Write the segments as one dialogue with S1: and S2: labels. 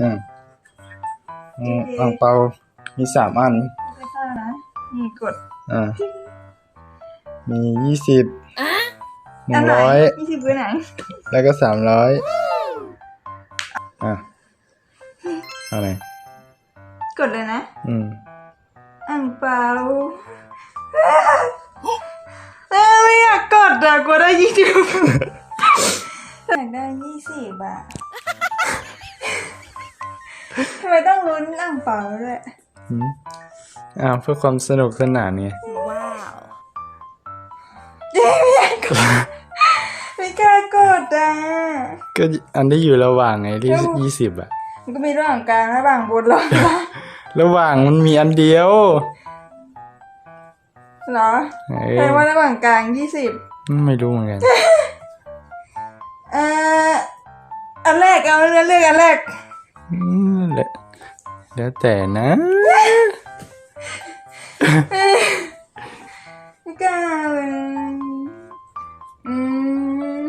S1: อืมอืมอ่างเปา มีสามอัน
S2: ไม่ใช่นะนี่กด
S1: อ่า มียี่สิบหนึ่
S2: อั
S1: ง
S2: นไหน
S1: ร้อย
S2: ยี่สิบเบอร์ไหน
S1: แล้วก็สามร้อยอะอะไร
S2: กดเลยนะ
S1: อืม
S2: อ่างเปาเอ้ยไม่อยากกดอะกดได้ยี่สิบอยากได้ยี่สิบอะ ทำไมต้องลุ้นอ่างเปาด้วย
S1: อืมอ่าเพื่อความสนุกสนานไง
S2: เย้ไม่อยากกดไม่กล้ากดอะ
S1: ก็อันที่อยู่ระหว่างไงที่
S2: เอ้า
S1: ยี่สิบอะ
S2: มันก็มีระหว่างกลางระหว่างบนระหว่างล่าง
S1: ระหว่างมันมีอันเดียว
S2: เหรอ
S1: เอ
S2: แปล
S1: อ
S2: ว่าระหว่างกลางยี่สิบ
S1: ไม่รู้เหมือนกัน
S2: เอ่ออันแรกเอาเลือกเลือกอันแรก
S1: อืม แล้วแล้วแต่นะ
S2: ไม่กล้าเลยอืม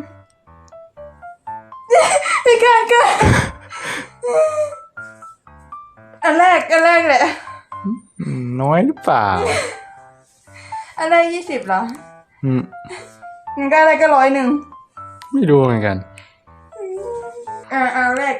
S2: ไม่กล้ากล้าอันแรกอันแรกแหละ
S1: อืมน้อยหรือเปล่า
S2: อันแรกยี่สิบเหรอ
S1: อืม
S2: งั้นก็อะไรก็ร้อยหนึ่ง
S1: ไม่รู้เหมือนกัน
S2: อ่าเอาแรก